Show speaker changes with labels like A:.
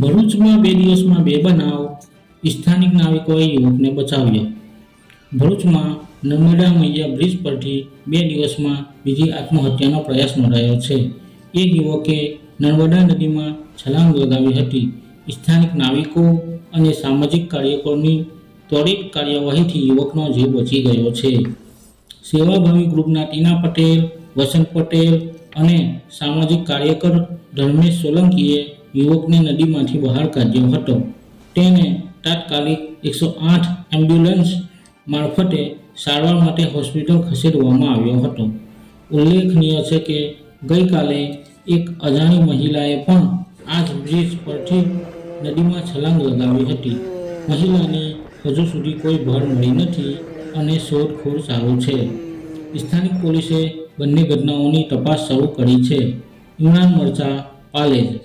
A: ભરૂચમાં બે દિવસમાં બે બનાવ સ્થાનિક નાવિકોએ યુવકને બચાવ્યો. ભરૂચમાં નર્મદા મૈયા બ્રિજ પરથી બે દિવસમાં બીજી આત્મહત્યાનો પ્રયાસ નોંધાયો છે. એક યુવકે નર્મદા નદીમાં છલાંગ લગાવી હતી. સ્થાનિક નાવિકો અને સામાજિક કાર્યકરોની ત્વરિત કાર્યવાહીથી યુવકનો જીવ બચી ગયો છે. સેવાભાવી ગ્રુપના ટીના પટેલ, વસંત પટેલ અને સામાજિક કાર્યકર ધર્મેશ સોલંકીએ યુવકને નદીમાંથી બહાર કાઢ્યો હતો. તેને તાત્કાલિક એકસો આઠ એમ્બ્યુલન્સ મારફતે સારવાર માટે હોસ્પિટલ ખસેડવામાં આવ્યો હતો. ઉલ્લેખનીય છે કે ગઈકાલે એક અજાણી મહિલાએ પણ આ જ બ્રિજ પરથી નદીમાં છલાંગ લગાવી હતી. મહિલાને હજુ સુધી કોઈ ભર મળી નથી અને શોધખોળ ચાલુ છે. સ્થાનિક પોલીસે બંને ઘટનાઓની તપાસ શરૂ કરી છે. ઇમરાન મરચા, પાલેજ.